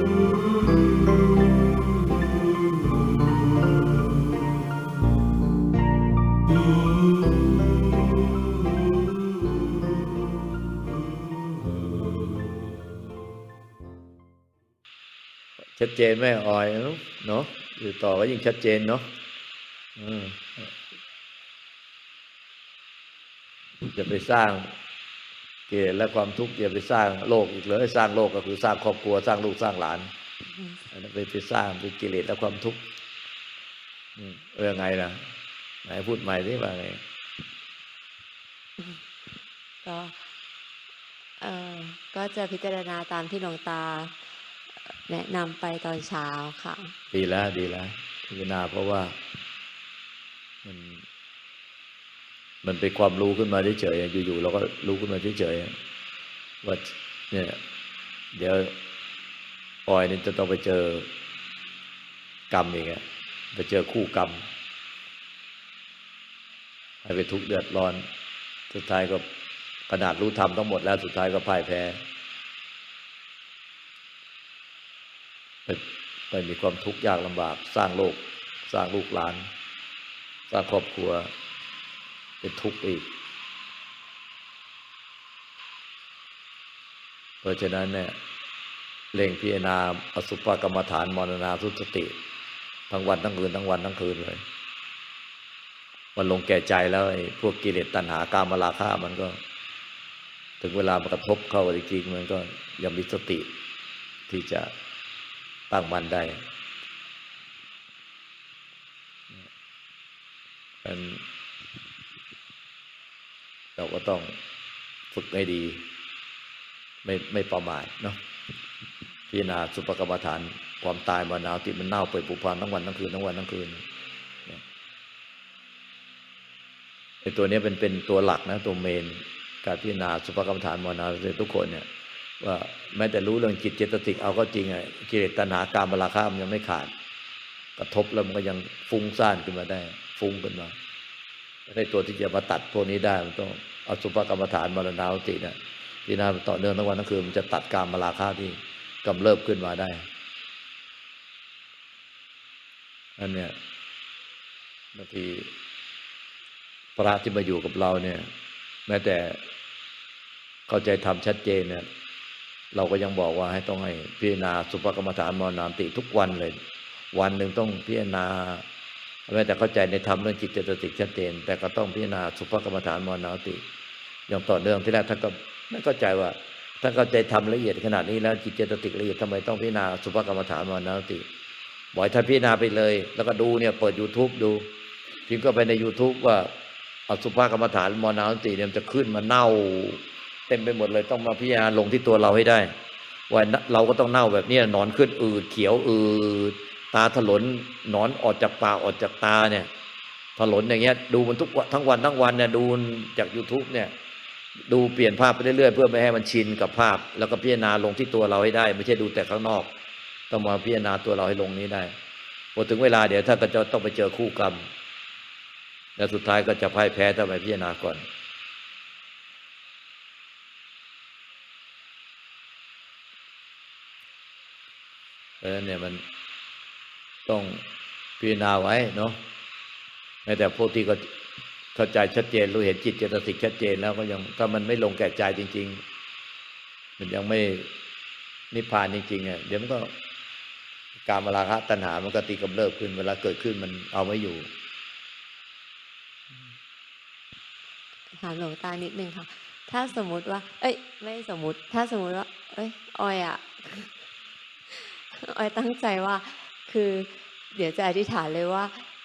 ชัดเจนไหมออยเนอะเนาะอยู่ต่อก็ยิ่งชัดเจนเนาะจะไปสร้าง เกลียดและความทุกข์อย่าไปสร้างโลกอีกเลยสร้างโลกก็คือสร้างครอบครัวสร้างลูกสร้างหลานอันนั้นไปไปสร้างเป็นกิเลสและความทุกข์อืมเออไงล่ะไหนพูดใหม่สิว่าไงก็เออก็จะพิจารณาตามที่หลวงตา แนะนำไปตอนเช้าค่ะ ดีแล้วดีแล้วพิจารณาเพราะว่า มัน มันเป็นความรู้ขึ้นมาเฉยๆอยู่ๆเราก็รู้ขึ้นมาเฉยๆว่าเนี่ย เดี๋ยวปอยนี่จะต้องไปเจอกรรมอีกอะไปเจอคู่กรรมให้ไปทุกข์เดือดร้อน สุดท้ายก็ขนาดรู้ธรรมทั้งหมดแล้วสุดท้ายก็พ่ายแพ้ไปไปมีความทุกข์ยากลำบาก สร้างโลก สร้างลูกหลาน สร้างครอบครัว เป็นทุกข์อีก เพราะฉะนั้นเนี่ยเล่งพิจารณาอสุภกรรมฐานมรณาสุสติ ทั้งวันทั้งคืนทั้งวันทั้งคืนเลยมันลงแก่ใจแล้วไอ้พวกกิเลสตัณหากามราคะมันก็ ถึงเวลามากระทบเข้าจริงๆมันก็ยังมีสติที่จะตั้งมันได้มัน เราก็ต้องฝึกให้ดี ไม่ไม่ประมาทเนาะพิจารณาสุปกรรมฐาน ความตายมานาวติมันเน่าเปื่อยผุพังทั้งวันทั้งคืนทั้งวันทั้งคืนเนี่ยไอ้ตัวนี้เป็นเป็นตัวหลักนะ ตัวเมน การพิจารณาสุภกรรมฐานมรณาทุกคนเนี่ย ว่าแม้แต่รู้เรื่องจิตเจตสิกเอาก็จริงไงกิเลสตัณหาการมราคะมันยังไม่ขาด กระทบแล้วมันก็ยังฟุ้งซ่านขึ้นมาได้ ฟุ้งขึ้นมาในตัวที่จะมาตัดพวกนี้ได้มันต้อง อาสุภกรรมฐานมรณาติเนี่ยที่น่าต่อเนื่องทั้งวันทั้งคืนมันจะตัดการมราคะที่กำเริบขึ้นมาได้อันเนี้ยบางทีพระที่มาอยู่กับเราเนี่ย แม้แต่เข้าใจทำชัดเจนเนี่ย เราก็ยังบอกว่าให้ต้องให้พิจารณาสุภกรรมฐานมรณามติทุกวันเลย วันหนึ่งต้องพิจารณาแม้แต่เข้าใจในธรรมเรื่องจิตเจตสิกชัดเจน แต่ก็ต้องพิจารณาสุภกรรมฐานมรณามติ อย่างต่อเนื่องที่แรกท่านก็ไม่เข้าใจว่าท่านเข้าใจทำละเอียดขนาดนี้แล้วจิตเจตสิกละเอียดทำไมต้องพิจารณาสุภกรรมฐานมรณาติบ่อกให้ท่านพิจารณาไปเลย แล้วก็ดูเนี่ยเปิด YouTube ดู พิมพ์ก็ไปใน YouTube ว่าอสุภกรรมฐานมรณามติเนี่ยจะขึ้นมาเน่า เต็มไปหมดเลยต้องมาพิจารณาลงที่ตัวเราให้ได้ว่าเราก็ต้องเน่าแบบนี้นอนขึ้นอืดเขียวอืดตาถลนนอนออกจากปากออกจากตาเนี่ยถลนอย่างเงี้ยดูมันทุกวันทั้งวันทั้งวันเนี่ยดูจาก YouTube เนี่ย ดูเปลี่ยนภาพไปเรื่อยๆเพื่อไม่ให้มันชินกับภาพ แล้วก็พิจารณาลงที่ตัวเราให้ได้ ไม่ใช่ดูแต่ข้างนอก ต้องมาพิจารณาตัวเราให้ลงนี้ได้พอถึงเวลาเดี๋ยวถ้าก็จะต้องไปเจอคู่กรรม แล้วสุดท้ายก็จะพ่ายแพ้ถ้าไม่พิจารณาก่อนเพราะฉะนั้นเนี่ยมันต้องพิจารณาไว้เนาะแม้แต่พวกที่ก็ เข้าใจชัดเจนรู้เห็นจิตเจตสิกชัดเจนแล้วก็ยังถ้ามันไม่ลงแก่ใจจริง ๆ มันยังไม่นิพพานจริงๆอะเดี๋ยวมันก็การมาราคะตัณหามันก็ตีกำเริบขึ้น เวลาเกิดขึ้นมันเอาไม่อยู่ถามหลวงตานิดนึงค่ะ ถ้าสมมติว่า เอ้ย ไม่สมมติ ถ้าสมมติว่า เอ้ยออยอะออยตั้งใจว่า คือ เดี๋ยวจะอธิษฐานเลยว่า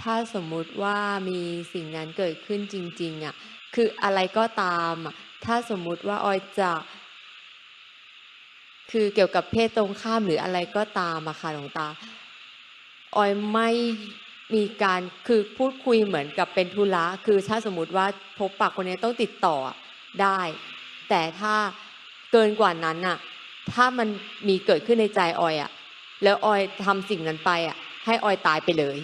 ถ้าสมมุติว่ามีสิ่งนั้นเกิดขึ้นจริงๆอะคืออะไรก็ตามอะถ้าสมมุติว่าออยจะ คือเกี่ยวกับเพศตรงข้ามหรืออะไรก็ตามอะค่ะหลวงตาออยไม่มีการคือพูดคุยเหมือนกับเป็นธุระคือถ้าสมมติว่าพบปากคนนี้ต้องติดต่อได้ แต่ถ้าเกินกว่านั้นน่ะถ้ามันมีเกิดขึ้นในใจออยอะแล้วออยทำสิ่งนั้นไปอะให้ออยตายไปเลย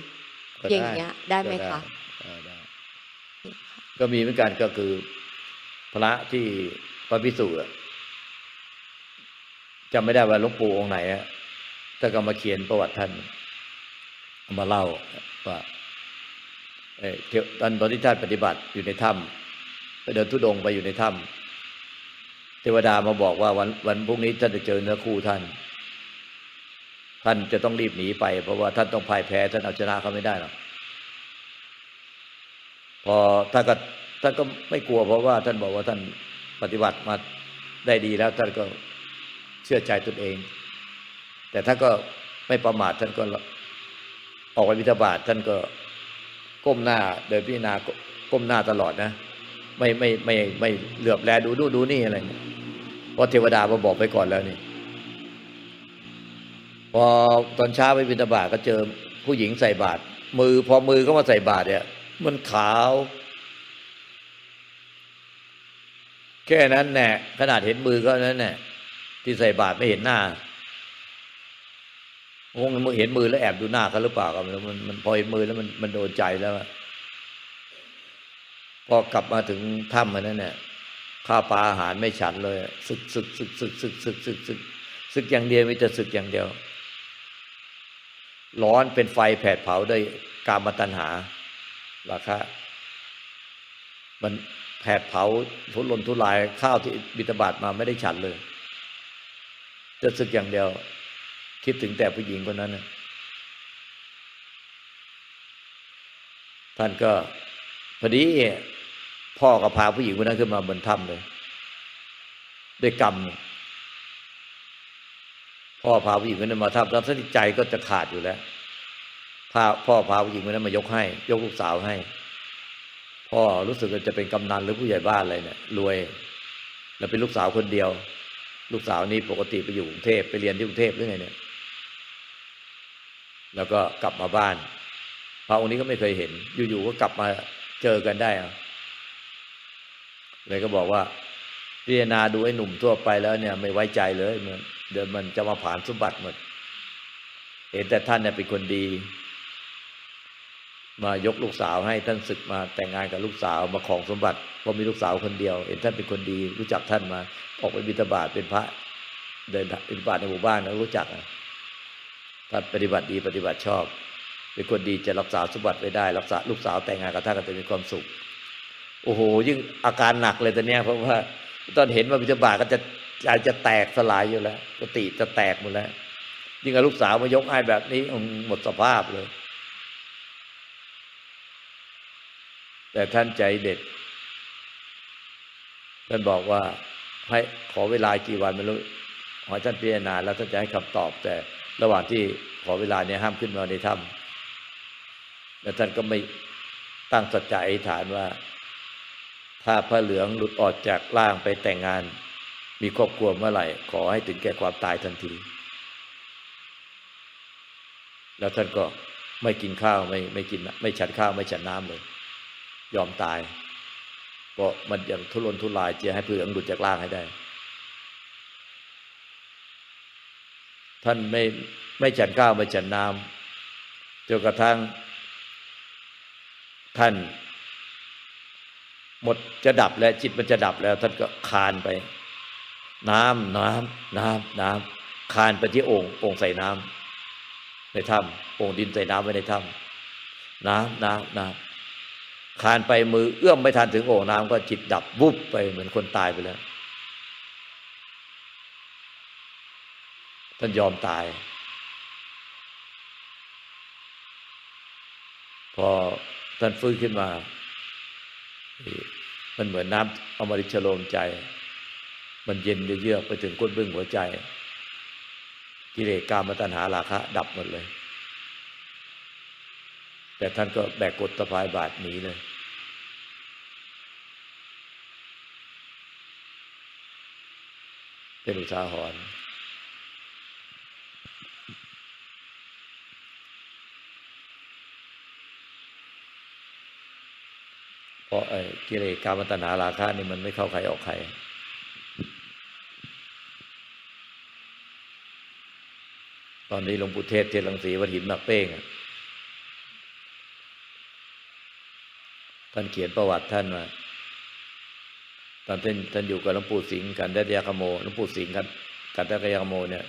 อย่างเงี้ยได้ไหมก็คะเออได้ก็มีเหมือนกันก็คือ พระที่พระพิสุอะจำไม่ได้ว่าหลวงปู่องค์ไหนอะท่านก็มาเขียนประวัติท่านเอามาเล่าว่าเอ่อเที่ยวตอนตอนที่ท่านปฏิบัติอยู่ในถ้ำไปเดินทุดงค์ไปอยู่ในถ้ำเทวดามาบอกว่าวันวันพรุ่งนี้ท่านจะเจอเนื้อคู่ท่าน ท่านจะต้องรีบหนีไป เพราะว่าท่านต้องพ่ายแพ้ท่านเอาชนะเขาไม่ได้หรอกพอท่านก็ท่านก็ไม่กลัว เพราะว่าท่านบอกว่าท่านปฏิบัติมาได้ดีแล้ว ท่านก็เชื่อใจตนเอง แต่ท่านก็ไม่ประมาทท่านก็ออกไปบิณฑบาตท่านก็ก้มหน้าเดินพิจารณาก้มหน้าตลอดนะ ไม่ไม่ไม่ไม่เหลือบแลดูดูดูนี่อะไรเนี่ยเพราะเทวดามาบอกไปก่อนแล้วนี่ พอตอนเช้าไปบิณฑบาตก็เจอผู้หญิงใส่บาตรมือพอมือเขามาใส่บาตรเนี่ย มันขาว แค่นั้นแน่ขนาดเห็นมือก็นั้นแน่ที่ใส่บาตรไม่เห็นหน้าคงเห็นมือแล้วแอบดูหน้าเขาหรือเปล่าก็มันมันพอเห็นมือแล้วมันมันโดนใจแล้วพอกลับมาถึงถ้ำมันนั่นเนี่ยข้าวปลาอาหารไม่ฉันเลย สึกสึกสึกสึกสึกสึกสึกสึกสึกอย่างเดียวมีแต่สึกอย่างเดียว ร้อนเป็นไฟแผดเผาด้วยกามตัณหาราคะ มันแผดเผาทุรนทุรายข้าวที่บิณฑบาตมาไม่ได้ฉันเลยจะสึกอย่างเดียว คิดถึงแต่ผู้หญิงคนนั้นนะท่านก็พอดีพ่อก็พาผู้หญิงคนนั้นขึ้นมาบนถ้ำเลย ด้วยกรรม พ่อพาผู้หญิงคนนั้นมาถ้ำแล้วสติใจก็จะขาดอยู่แล้วพาพ่อพาผู้หญิงคนนั้นมายกให้ ยกลูกสาวให้ พ่อรู้สึกจะเป็นกำนันหรือผู้ใหญ่บ้านอะไรเนี่ยรวย แล้วเป็นลูกสาวคนเดียว ลูกสาวนี้ปกติไปอยู่กรุงเทพไปเรียนที่กรุงเทพหรือไงเนี่ย แล้วก็กลับมาบ้าน พระองค์นี้ก็ไม่เคยเห็น อยู่ๆก็กลับมาเจอกันได้อะเลยก็บอกว่า พิจารณาดูไอ้หนุ่มทั่วไปแล้วเนี่ย ไม่ไว้ใจเลยเหมือนเดี๋ยวมันจะมาผ่านสมบัติหมดเห็นแต่ท่านเนี่ยเป็นคนดี มายกลูกสาวให้ท่านศึกมาแต่งงานกับลูกสาวมาของสมบัติเพราะมีลูกสาวคนเดียว เห็นท่านเป็นคนดี รู้จักท่านมา ออกไปบิณฑบาตเป็นพระ เดินบิณฑบาตในหมู่บ้านแล้วรู้จักท่านปฏิบัติดีปฏิบัติชอบ เป็นคนดีจะรักษาสมบัติไว้ได้ รักษาลูกสาวแต่งงานกับท่านก็จะมีความสุข โอ้โห ยิ่งอาการหนักเลยตอนเนี้ยเพราะว่า ตอนเห็นว่าบิณฑบาตก็จะใจจะแตกสลายอยู่แล้วสติจะแตกหมดแล้วยิ่งลูกสาวมายกให้แบบนี้หมดสภาพเลย แต่ท่านใจเด็ด ท่านบอกว่าให้ขอเวลากี่วันไม่รู้ขอท่านพิจารณาแล้วท่านจะให้คำตอบ แต่ระหว่างที่ขอเวลาเนี่ยห้ามขึ้นมาในถ้ำแล้วท่านก็ไม่ตั้งสัจจะอธิษฐานว่า ถ้าพระเหลืองหลุดออกจากร่างไปแต่งงาน มีครอบครัวเมื่อไหร่ ขอให้ถึงแก่ความตายทันที แล้วท่านก็ไม่กินข้าวไม่ไม่กิน ไม่ฉันข้าวไม่ฉันน้ำเลย ยอมตาย เพราะมันยังทุรนทุรายจะให้พระเหลืองหลุดจากร่างให้ได้ ท่านไม่ไม่ฉันข้าวไม่ฉันน้ำจนกระทั่งท่าน หมดจะดับแล้วจิตมันจะดับแล้ว ท่านก็คานไป น้ำน้ำน้ำน้ำคานไปที่โอ่งโอ่งใส่น้ำในถ้ำโอ่งดินใส่น้ำไว้ในถ้ำน้ำน้ำน้ำคานไปมือเอื้อมไม่ทันถึงโอ่งน้ำก็จิตดับวุบไปเหมือนคนตายไปแล้วท่านยอมตาย พอท่านฟื้นขึ้นมา มันเหมือนน้ำอมฤตชโลมใจ มันเย็นเยือกไปถึงก้นบึ้งหัวใจ กิเลสกามตัณหาราคะ ดับหมดเลย แต่ท่านก็แบกกดตะพายบาทหนีเลยเป็นอุทาหรณ์ ราะกิเลสกามตัณหาราคะนี่มันไม่เข้าใครออกใคร ตอนนี้หลวงปู่เทศเทศลังสีวัดหินหนักเป้งท่านเขียนประวัติท่านมาตอนท่านท่านอยู่กับหลวงปู่สิงห์กันดัตยาคโมหลวงปู่สิงห์กันกันดัตยาคโมเนี่ย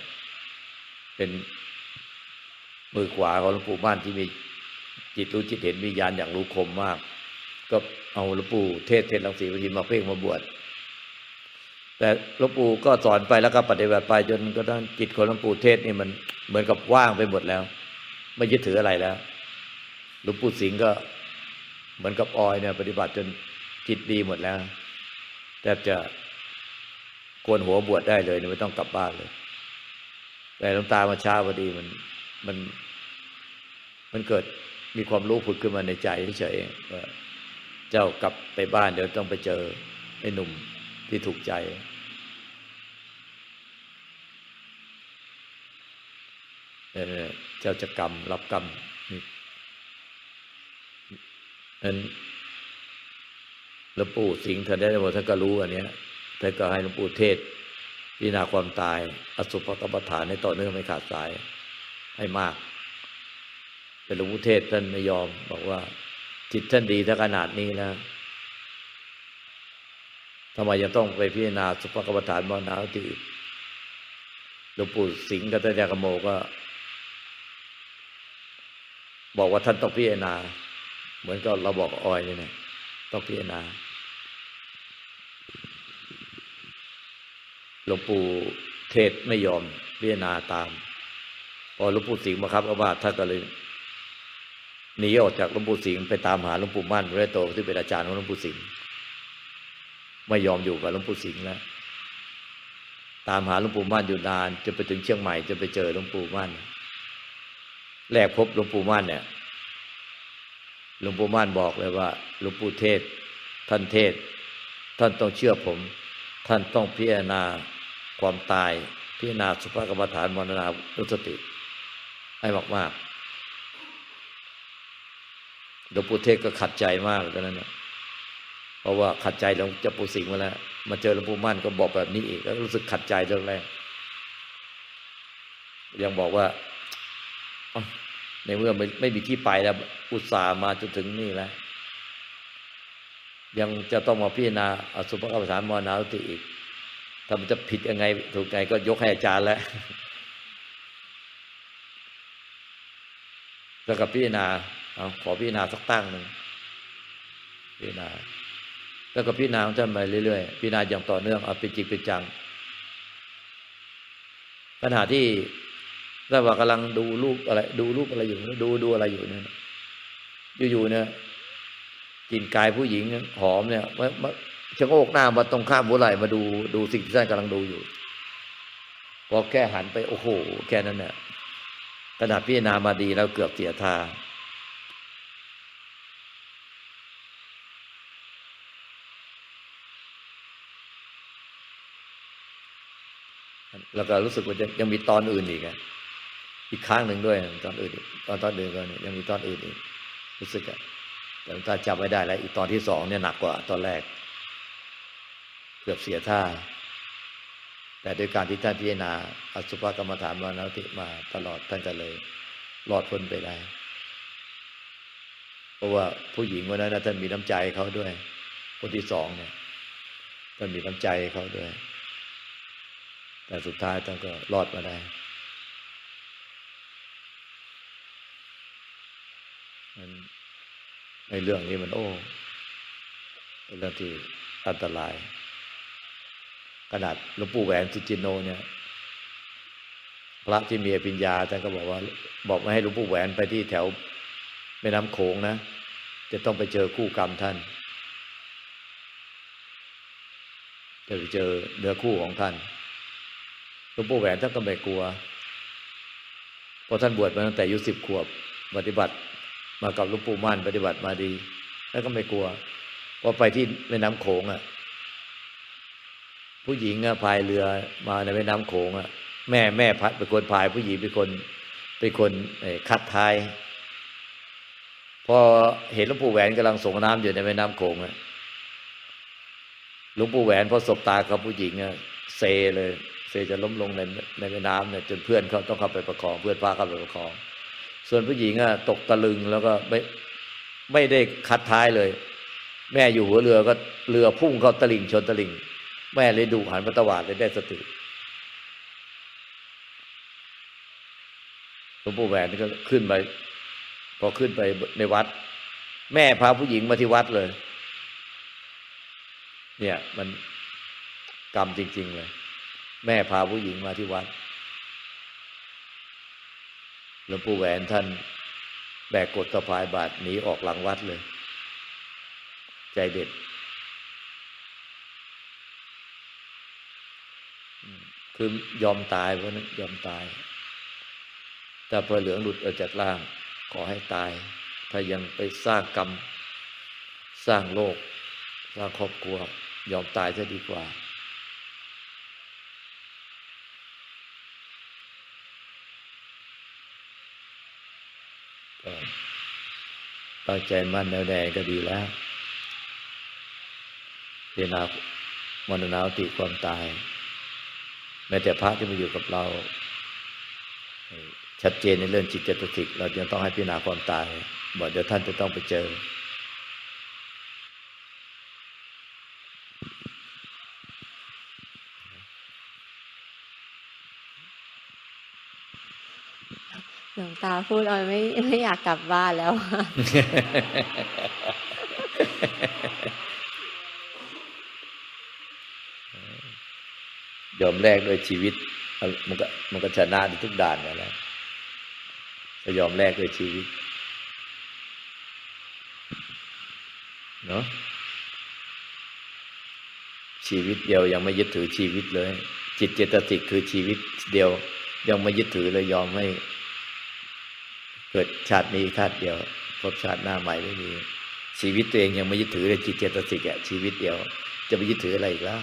เป็นมือขวาของหลวงปู่ม่านที่มีจิตรู้จิตเห็นวิญญาณอย่างรู้คมมาก ก็เอาหลวงปู่เทศเทศลังสีวิธีมาเพ่งมาบวชแต่หลวงปู่ก็สอนไปแล้วก็ปฏิบัติไปจนกระทั่งจิตของหลวงปู่เทศนี่มันเหมือนกับว่างไปหมดแล้ว ไม่ยึดถืออะไรแล้วหลวงปู่สิงห์ก็เหมือนกับออยเนี่ย ปฏิบัติจนจิตดีหมดแล้วแทบจะโกนหัวบวชได้เลยไม่ต้องกลับบ้านเลย แต่หลวงตามาช้าพอดีมันมัน มันเกิดมีความรู้ผุดขึ้นมาในใจเฉยๆว่า เจ้ากลับไปบ้านเดี๋ยวต้องไปเจอไอ้หนุ่มที่ถูกใจเออเจ้าจะกรรม รับกรรมนี่นั้นหลวงปู่สิงห์ท่านได้บอกท่านก็รู้อันเนี้ยท่านก็ให้หลวงปู่เทศพิจารณาความตาย อสุภกรรมฐานให้ต่อเนื่องไม่ขาดสายให้มาก แต่หลวงปู่เทศท่านไม่ยอมบอกว่า จิตท่านดีถ้าขนาดนี้นะทำไมยังต้องไปพิจารณาสุภกรรมฐานมรณาที่อื่นหลวงปู่สิงห์กับท่านยากโมก็ บอกว่าท่านต้องพิจารณา เหมือนกับเราบอกออยนี่นะต้องพิจารณาหลวงปู่เทศไม่ยอมพิจารณาตาม พอหลวงปู่สิงห์มาครับก็ว่าท่านก็เลย หนีออกจากหลวงปู่สิงห์ไปตามหาหลวงปู่มั่นพระโตที่เป็นอาจารย์ของหลวงปู่สิงห์ไม่ยอมอยู่กับหลวงปู่สิงห์แล้วตามหาหลวงปู่มั่นอยู่นานจนไปถึงเชียงใหม่จนไปเจอหลวงปู่มั่นแรกพบหลวงปู่มั่นเนี่ยหลวงปู่มั่นบอกเลยว่าหลวงปู่เทศ ท่านเทศ ท่านต้องเชื่อผม ท่านต้องพิจารณาความตาย พิจารณาสุภกรรมฐานมรณานุสติ ให้มากๆ หลวงปู่เทศก็ขัดใจมากตอนนั้นนะเพราะว่าขัดใจหลวงเจ้าปู่สิงห์มาแล้ว มาเจอหลวงปู่มั่นก็บอกแบบนี้อีกแล้วรู้สึกขัดใจเรื่องแรกยังบอกว่าในเมื่อไม่ไม่มีที่ไปแล้ว อุตส่าห์มาจนถึงนี่แล้ว ยังจะต้องมาพิจารณาอสุภกรรมฐานมรณาสติอีกถ้ามันจะผิดยังไง ถูกไงก็ยกให้อาจารย์แล้วแล้วก็พิจารณา เอาขอพิจารณาสักตั้งหนึ่งพิจารณา แล้วก็พิจารณาของท่านไปเรื่อยๆพิจารณาอย่างต่อเนื่องเอาเป็นจริงเป็นจังขณะที่ถ้าว่ากำลังดูรูปอะไร ดูรูปอะไรอยู่ดูดูอะไรอยู่เนี่ยอยู่ๆเนี่ยกลิ่นกายผู้หญิงหอมเนี่ยมามาชะโงกหน้ามาตรงข้ามหัวไหล่มาดูดูสิ่งที่ท่านกำลังดูอยู่พอแค่หันไปโอ้โห แค่นั้นเนี่ยขนาดพิจารณามาดีแล้วเกือบเสียท่า แล้วก็รู้สึกว่ายังมีตอนอื่นอีกอะอีกครั้งหนึ่งด้วยตอนอื่นตอนตอนอื่นก็เนี่ยยังมีตอนอื่นอีกรู้สึกอะแต่ถ้าจำไม่ได้แล้วอีกตอนที่สองเนี่ยหนักกว่าตอนแรก เกือบเสียท่า แต่ด้วยการที่ท่านพิจารณาอสุภกรรมฐานมานาติมาตลอดท่านก็เลยรอดพ้นไปได้เพราะว่าผู้หญิงวันนั้นท่านมีน้ำใจเขาด้วย คนที่สองเนี่ยท่านมีน้ำใจเขาด้วย แต่สุดท้ายท่านก็รอดมาได้มันในเรื่องนี้มันโอ้เป็นเรื่องที่อันตราย ขนาดหลวงปู่แหวนสุจินโนเนี่ย พระที่มีอภิญญาท่านก็บอกว่า บอกไม่ให้หลวงปู่แหวนไปที่แถวแม่น้ำโขงนะ จะต้องไปเจอคู่กรรมท่านจะไปเจอเนื้อคู่ของท่าน หลวงปู่แหวนท่านก็ไม่กลัวเพราะท่านบวชมาตั้งแต่อายุสิบขวบปฏิบัติ มากับหลวงปู่มั่นปฏิบัติมาดีแล้วก็ไม่กลัวพอไปที่แม่น้ำโขงอะ ผู้หญิงอะพายเรือมาในแม่น้ำโขงอะ แม่แม่พัดเป็นคนพาย ผู้หญิงเป็นคนเป็นคนคัดท้ายพอเห็นหลวงปู่แหวนกำลังส่งน้ำอยู่ในแม่น้ำโขงอะหลวงปู่แหวนพอสบตากับผู้หญิงอะเซเลย เซจะล้มลงในในแม่น้ำเนี่ยจนเพื่อนเขาต้องเข้าไปประคองเพื่อนพาเข้าไปประคอง ส่วนผู้หญิงอะตกตะลึงแล้วก็ไม่ไม่ได้คัดท้ายเลย แม่อยู่หัวเรือก็เรือพุ่งเข้าตะลิ่งชนตะลิ่ง แม่เลยดูหันมาตวาดเลยได้สติหลวงปู่แหวนก็ขึ้นไปพอขึ้นไปในวัด แม่พาผู้หญิงมาที่วัดเลย เนี่ยมันกรรมจริง ๆ เลย แม่พาผู้หญิงมาที่วัดหลวงปู่แหวนท่านแบกกดสะพายบาทหนีออกหลังวัดเลย ใจเด็ด คือยอมตายเพราะนั้นยอมตายถ้าพระเหลืองหลุดออกจากร่าง ขอให้ตาย ถ้ายังไปสร้างกรรม สร้างโลก สร้างครอบครัว ยอมตายจะดีกว่า ก็ ตั้งใจมั่นแน่วแน่ก็ดีแล้วเรียนาวมรณาติความตาย แม้แต่พระที่มาอยู่กับเรา ชัดเจนในเรื่องจิตเจตสิกเรายังต้องให้พิจารณาความตายบอกเดี๋ยวท่านจะต้องไปเจอ หลวง ตาพูดออยไม่ไม่อยากกลับบ้านแล้ว ยอมแลกด้วยชีวิต มันก็มันก็ชนะในทุกด่านอยู่แล้วจะยอมแลกด้วยชีวิต เนาะชีวิตเดียวยังไม่ยึดถือชีวิตเลย จิตเจตสิกคือชีวิตเดียวยังไม่ยึดถือเลยยอมให้ เกิดชาตินี้ชาติเดียวพบชาติหน้าใหม่ไม่มี ชีวิตตัวเองยังไม่ยึดถือเลยจิตเจตสิกอะชีวิตเดียว จะไปยึดถืออะไรอีกแล้ว